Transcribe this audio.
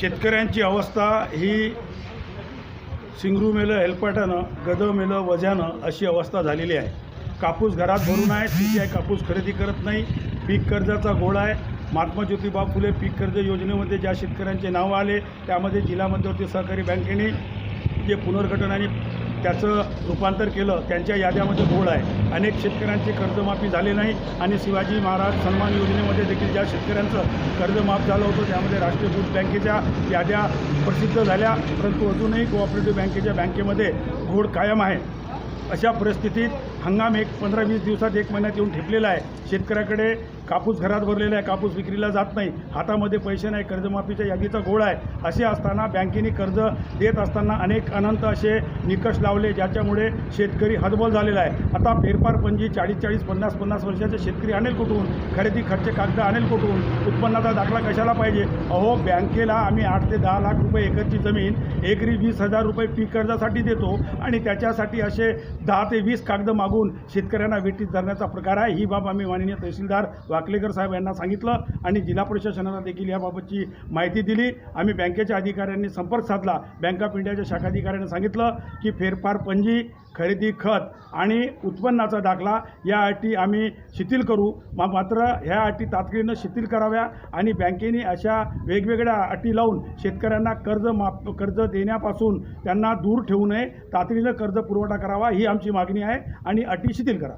शेतकऱ्यांची अवस्था ही सिंगरू मेलं हेलपाटानं गदं मेलं वजानं अशी अवस्था झालेली आहे. कापूस घरात भरून आहे सी सी आय कापूस खरेदी करत नाही पीक कर्जाचा गोळा आहे. महात्मा ज्योतिबा फुले पीक कर्ज योजनेमध्ये ज्या शेतकऱ्यांचे नाव आले त्यामध्ये जिल्हा मध्यवर्ती सहकारी बँकेने जे पुनर्गठन आणि त्याचं रूपांतर केलं त्यांच्या याद्यामध्ये घोळ आहे. अनेक शेतकऱ्यांची कर्जमाफी झाले नाही आणि शिवाजी महाराज सन्मान योजनेमध्ये देखील ज्या शेतकऱ्यांचं कर्ज माफ झालं होतं त्यामध्ये राष्ट्रीय दूध बँकेच्या याद्या प्रसिद्ध झाल्या. परंतु अजूनही कोऑपरेटिव्ह बँकेच्या बँकेमध्ये घोड कायम आहे. अशा परिस्थितीत हंगाम एक पंधरा वीस दिवसात एक महिन्यात येऊन ठेपलेला आहे. शेतकऱ्याकडे कापूस घरात भरलेला आहे कापूस विक्रीला जात नाही. हातामध्ये पैसे नाही कर्जमाफीच्या यादीचा गोळ आहे. असे असताना बँकेने कर्ज देत असताना अनेक अनंत असे निकष लावले ज्याच्यामुळे शेतकरी हतबल झालेला आहे. आता फेरफार पंजी चाळीस चाळीस पन्नास पन्नास वर्षाचे शेतकरी आणेल कुठून खरेदी खर्च कागद आणेल कुठून उत्पन्नाचा दाखला कशाला पाहिजे? अहो बँकेला आम्ही आठ ते दहा लाख रुपये एकरची जमीन एकरी वीस हजार रुपये पीक कर्जासाठी देतो आणि त्याच्यासाठी असे दहा ते वीस कागद मागून शेतकऱ्यांना वेटीत धरण्याचा प्रकार आहे. ही बाब आम्ही माननीय तहसीलदार वाकलेकर साहेब यांना सांगितलं आणि जिल्हा प्रशासनाला देखील याबाबतची माहिती दिली. आम्ही बँकेच्या अधिकाऱ्यांनी संपर्क साधला. बँक ऑफ इंडियाच्या शाखाधिकाऱ्यांनी सांगितलं की फेरफार पंजी खरेदी खत आणि उत्पन्नाचा दाखला या अटी आम्ही शिथिल करू. मात्र ह्या अटी तातडीनं शिथिल कराव्या आणि बँकेने अशा वेगवेगळ्या अटी लावून शेतकऱ्यांना कर्ज माफ कर्ज देण्यापासून त्यांना दूर ठेवू नये. तातडीनं कर्ज पुरवठा करावा ही आमची मागणी आहे आणि अटी शिथिल करा.